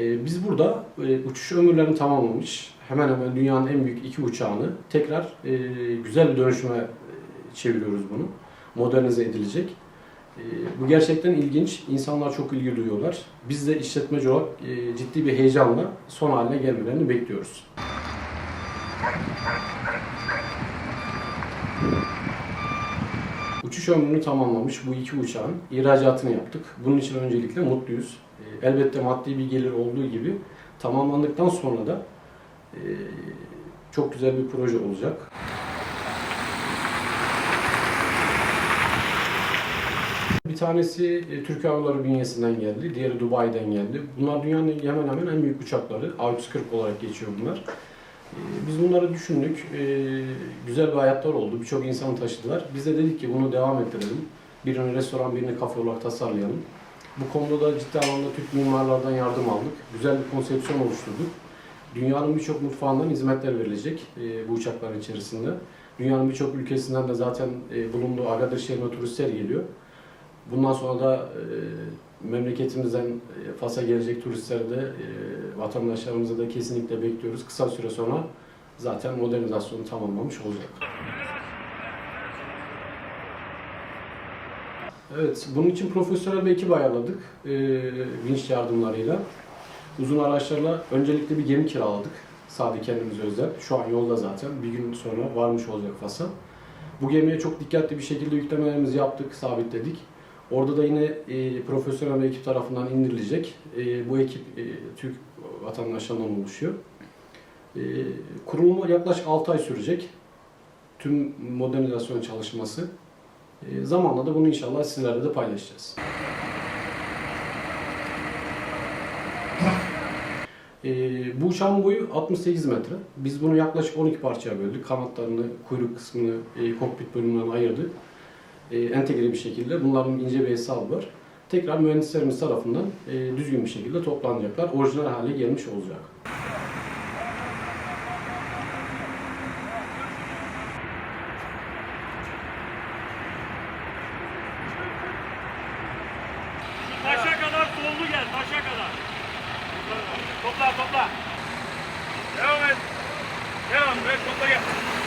Ee, biz burada e, uçuş ömürlerini tamamlamış, hemen hemen dünyanın en büyük iki uçağını tekrar e, güzel bir dönüşüme e, çeviriyoruz bunu. Modernize edilecek. Bu gerçekten ilginç. İnsanlar çok ilgi duyuyorlar. Biz de işletmeci olarak ciddi bir heyecanla son haline gelmelerini bekliyoruz. Uçuş ömrünü tamamlamış bu iki uçağın ihracatını yaptık. Bunun için öncelikle mutluyuz. Elbette maddi bir gelir olduğu gibi tamamlandıktan sonra da e, çok güzel bir proje olacak. Bir tanesi e, Türk Hava Yolları bünyesinden geldi, diğeri Dubai'den geldi. Bunlar dünyanın hemen hemen en büyük uçakları. A340 olarak geçiyor bunlar. E, Biz bunları düşündük. E, Güzel bir hayatlar oldu. Birçok insanı taşıdılar. Biz de dedik ki bunu devam ettirelim. Birini restoran, birini kafe olarak tasarlayalım. Bu konuda da ciddi anlamda Türk mimarlardan yardım aldık. Güzel bir konsepsiyon oluşturduk. Dünyanın birçok mutfağından hizmetler verilecek e, bu uçakların içerisinde. Dünyanın birçok ülkesinden de zaten e, bulunduğu Agadir şehrine turistler geliyor. Bundan sonra da e, memleketimizden e, Fas'a gelecek turistleri de e, vatandaşlarımızı da kesinlikle bekliyoruz. Kısa süre sonra zaten modernizasyonu tamamlamış olacak. Evet, bunun için profesyonel bir ekip ayarladık. E, vinç yardımlarıyla. Uzun araçlarla öncelikle bir gemi kiraladık. Sadece kendimize özel. Şu an yolda zaten. Bir gün sonra varmış olacak Fas'a. Bu gemiye çok dikkatli bir şekilde yüklemelerimizi yaptık, sabitledik. Orada da yine e, profesyonel bir ekip tarafından indirilecek. E, bu ekip e, Türk vatandaşlarından oluşuyor. E, kurulumu yaklaşık 6 ay sürecek. Tüm modernizasyon çalışması. E, zamanla da bunu inşallah sizlerle de paylaşacağız. E, bu uçağın boyu 68 metre. Biz bunu yaklaşık 12 parçaya böldük. Kanatlarını, kuyruk kısmını, e, kokpit bölümlerini ayırdık e, entegre bir şekilde bunların ince bir hesabı var. Tekrar mühendislerimiz tarafından e, düzgün bir şekilde toplanacaklar. Orijinal hale gelmiş olacak. Topla topla. Devam et. Devam et topla gel.